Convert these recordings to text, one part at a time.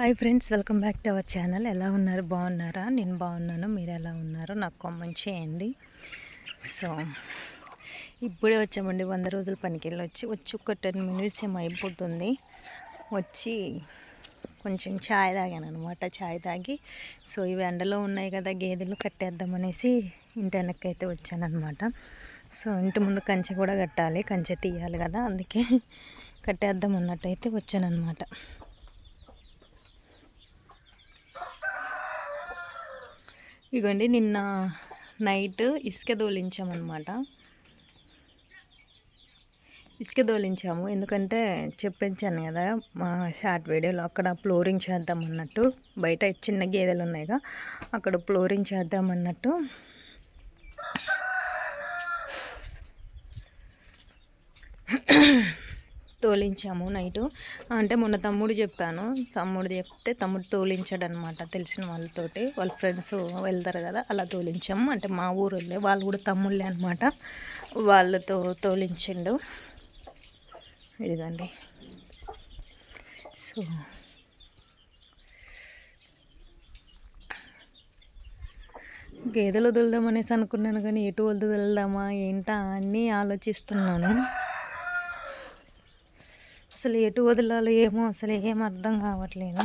Hi friends welcome back to our channel. ఎలా ఉన్నారు? బాగున్నారా? నేను బాగున్నాను. మీరు ఎలా ఉన్నారో? నాకు కామెంట్ చేయండి. సో ఇప్పుడే వచ్చామండి. వంద రోజుల పనికి వెళ్ళి వచ్చి వచ్చి ఒక టెన్ మినిట్స్ ఏమో అయిపోతుంది. వచ్చి కొంచెం ఛాయ్ తాగాను అనమాట ఛాయ్ తాగి సో ఇవి ఎండలో ఉన్నాయి కదా గేదెలు కట్టేద్దామనేసి ఇంటి వెనక్కి అయితే అనమాట సో ఇంటి ముందు కంచె కూడా కట్టాలి. కంచె తీయాలి కదా అందుకే కట్టేద్దాం అన్నట్టయితే అనమాట ఇగోండి నిన్న నైట్ ఇసుక దోలించామన్నమాట. ఇసుక దోలించాము. ఎందుకంటే చెప్పించాను కదా మా షార్ట్ వీడియోలో అక్కడ ఫ్లోరింగ్ చేద్దాం అన్నట్టు బయట చిన్న గేదెలు ఉన్నాయిగా అక్కడ ఫ్లోరింగ్ చేద్దాం అన్నట్టు తోలించాము నైటు. అంటే మొన్న తమ్ముడు చెప్పాను తమ్ముడు చెప్తే తమ్ముడు తోలించాడు అనమాట తెలిసిన వాళ్ళతోటి. వాళ్ళ ఫ్రెండ్స్ వెళ్తారు కదా అలా తోలించాము. అంటే మా ఊరు వెళ్ళే వాళ్ళు కూడా తమ్ముళ్ళే అనమాట. వాళ్ళతో తోలించిండు. ఇదిగండి. సో గేదెలు వదులుదామనేసి అనుకున్నాను కానీ ఎటు వదులుదామా ఏంటా అన్నీ ఆలోచిస్తున్నాను. అసలు ఎటు వదలాలో ఏమో అసలు ఏం అర్థం కావట్లేదు.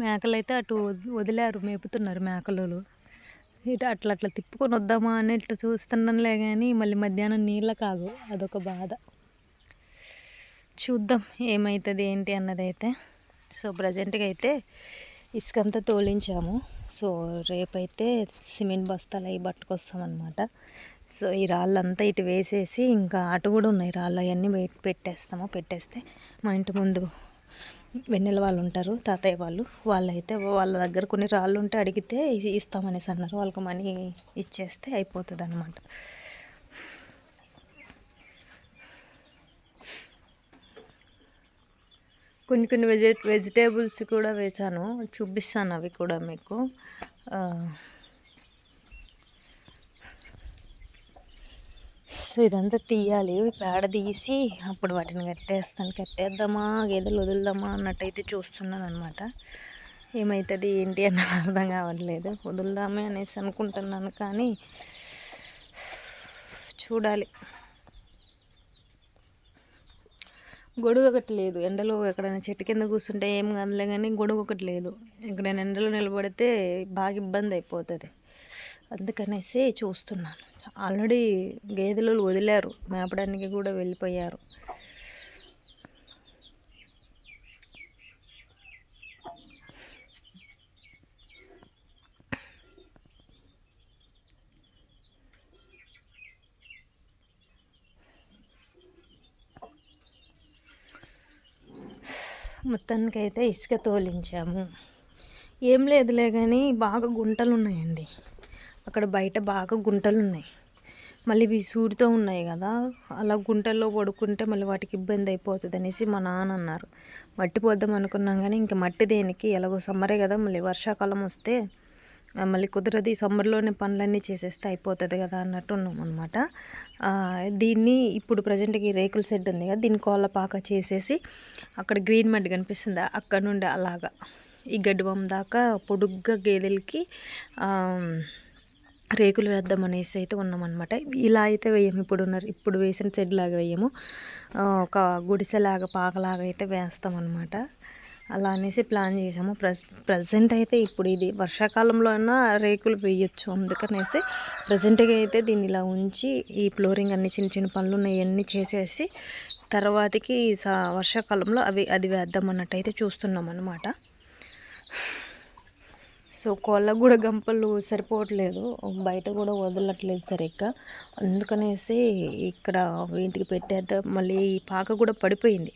మేకలు అయితే అటు వదిలారు మేపుతున్నారు మేకలు ఇటు అట్లా అట్లా తిప్పుకొని వద్దామా అన్నట్టు చూస్తున్నానులే కానీ మళ్ళీ మధ్యాహ్నం నీళ్ళ కాగు అదొక బాధ. చూద్దాం ఏమవుతుంది ఏంటి అన్నదైతే. సో ప్రజెంట్గా అయితే ఇసుకంతా తోలించాము. సో రేపైతే సిమెంట్ బస్తాలు అవి పట్టుకొస్తామన్నమాట. సో ఈ రాళ్ళంతా ఇటు వేసేసి ఇంకా అటు కూడా ఉన్నాయి రాళ్ళు. అవన్నీ పెట్టేస్తాము. పెట్టేస్తే మా ఇంటి ముందు వెన్నెల వాళ్ళు ఉంటారు తాతయ్య వాళ్ళు. వాళ్ళైతే వాళ్ళ దగ్గర కొన్ని రాళ్ళు ఉంటే అడిగితే ఇస్తామనేసి అన్నారు. వాళ్ళకి మనీ ఇచ్చేస్తే అయిపోతుంది అనమాట కొన్ని కొన్ని వెజి వెజిటేబుల్స్ కూడా వేసాను చూపిస్తాను అవి కూడా మీకు. సో ఇదంతా తీయాలి. పేడ తీసి అప్పుడు వాటిని కట్టేస్తాను. కట్టేద్దామా? గేదెలు వదులుదామా అన్నట్టయితే చూస్తున్నాను అనమాట ఏమవుతుంది ఏంటి అన్నది అర్థం కావట్లేదు. వదులుదామే అనేసి అనుకుంటున్నాను కానీ చూడాలి. గొడుగు ఒకటి లేదు ఎండలో ఎక్కడైనా చెట్టు కింద కూర్చుంటే ఏం కదలే కానీ గొడుగు ఒకటి లేదు ఎక్కడైనా ఎండలో నిలబడితే బాగా ఇబ్బంది అయిపోతుంది. అందుకనేసి చూస్తున్నాను. ఆల్రెడీ గేదెలు వదిలారు. మేపడానికి కూడా వెళ్ళిపోయారు. మొత్తానికైతే ఇసుక తోలించాము. ఏం లేదులే కానీ బాగా గుంటలు ఉన్నాయండి అక్కడ బయట బాగా గుంటలు ఉన్నాయి మళ్ళీ ఇవి సూడితో ఉన్నాయి కదా అలా గుంటల్లో పడుకుంటే మళ్ళీ వాటికి ఇబ్బంది అయిపోతుంది అనేసి మా నాన్న అన్నారు. మట్టి పోద్దాం అనుకున్నాం కానీ ఇంకా మట్టి దేనికి? ఎలాగో సమ్మరే కదా మళ్ళీ వర్షాకాలం వస్తే మళ్ళీ కుదరదు ఈ సమ్మర్లోనే పనులన్నీ చేసేస్తే అయిపోతుంది కదా అన్నట్టు ఉన్నాం అనమాట దీన్ని ఇప్పుడు ప్రజెంట్కి రేకుల సెడ్ ఉంది కదా దీన్ని కోళ్ళ పాక చేసేసి అక్కడ గ్రీన్ మడ్డి కనిపిస్తుంది. అక్కడ నుండి అలాగా ఈ గడ్డివం దాకా పొడుగ్గా గేదెలకి రేకులు వేద్దాం అనేసి అయితే ఉన్నామన్నమాట ఇలా అయితే వేయము ఇప్పుడు ఉన్నారు ఇప్పుడు వేసిన షెడ్ లాగా వేయము. ఒక గుడిసెలాగా పాకలాగా అయితే వేస్తామన్నమాట అలా అనేసి ప్లాన్ చేసాము. ప్రస్ ప్రజెంట్ అయితే ఇప్పుడు ఇది వర్షాకాలంలో అయినా రేకులు వేయచ్చు అందుకనేసి ప్రజెంట్గా అయితే దీన్ని ఇలా ఉంచి ఈ ఫ్లోరింగ్ అన్ని చిన్న చిన్న పనులు ఉన్నాయి చేసేసి తర్వాతకి వర్షాకాలంలో అవి అది వేద్దాం అన్నట్టు అయితే చూస్తున్నాం అనమాట సో కోళ్ళకు కూడా గంపలు సరిపోవట్లేదు. బయట కూడా వదలట్లేదు సరిగ్గా. అందుకనేసి ఇక్కడ ఇంటికి పెట్టేద్దాం. మళ్ళీ ఈ పాక కూడా పడిపోయింది.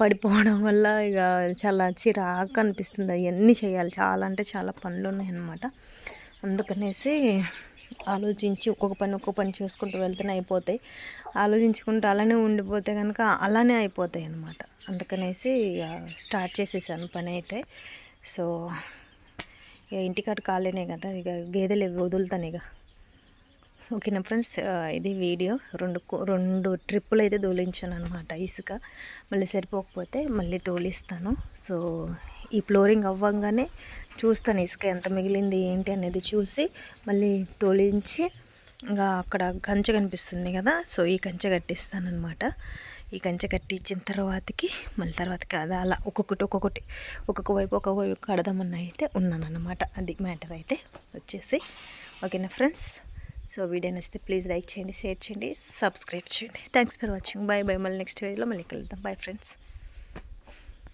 పడిపోవడం వల్ల ఇక చాలా చిరాకు అనిపిస్తుంది అవన్నీ చేయాలి. చాలా అంటే చాలా పనులు ఉన్నాయన్నమాట అందుకనేసి ఆలోచించి ఒక్కొక్క పని ఒక్కొక్క పని చేసుకుంటూ వెళ్తేనే అయిపోతాయి. ఆలోచించుకుంటూ అలానే ఉండిపోతే కనుక అలానే అయిపోతాయి అన్నమాట అందుకనేసి స్టార్ట్ చేసేసాను పని అయితే. సో ఇక ఇంటికాడ కాలేనే కదా. ఇక గేదెలు వదులుతాను ఇక ఓకేనా ఫ్రెండ్స్ ఇది వీడియో. రెండు రెండు ట్రిప్పులు అయితే తోలించాను అనమాట ఇసుక మళ్ళీ సరిపోకపోతే మళ్ళీ తోలిస్తాను సో ఈ ఫ్లోరింగ్ అవ్వంగానే చూస్తాను ఇసుక ఎంత మిగిలింది ఏంటి అనేది చూసి మళ్ళీ తోలించి ఇంకా అక్కడ కంచె కనిపిస్తుంది కదా సో ఈ కంచె కట్టిస్తానమాట ఈ కంచె కట్టించిన తర్వాతకి మళ్ళీ తర్వాతకి అది అలా ఒక్కొక్కటి ఒక్కొక్కటి ఒక్కొక్క వైపు ఒక్కొక్క వైపు కడదామన్న అయితే ఉన్నాను అనమాట అది మ్యాటర్ అయితే వచ్చేసి. ఓకేనా ఫ్రెండ్స్. సో వీడియో నచ్చితే ప్లీజ్ లైక్ చేయండి షేర్ చేయండి సబ్స్క్రైబ్ చేయండి. Thanks for watching bye bye మళ్ళీ నెక్స్ట్ వీడియోలో మళ్ళీ కలుద్దాం. Bye friends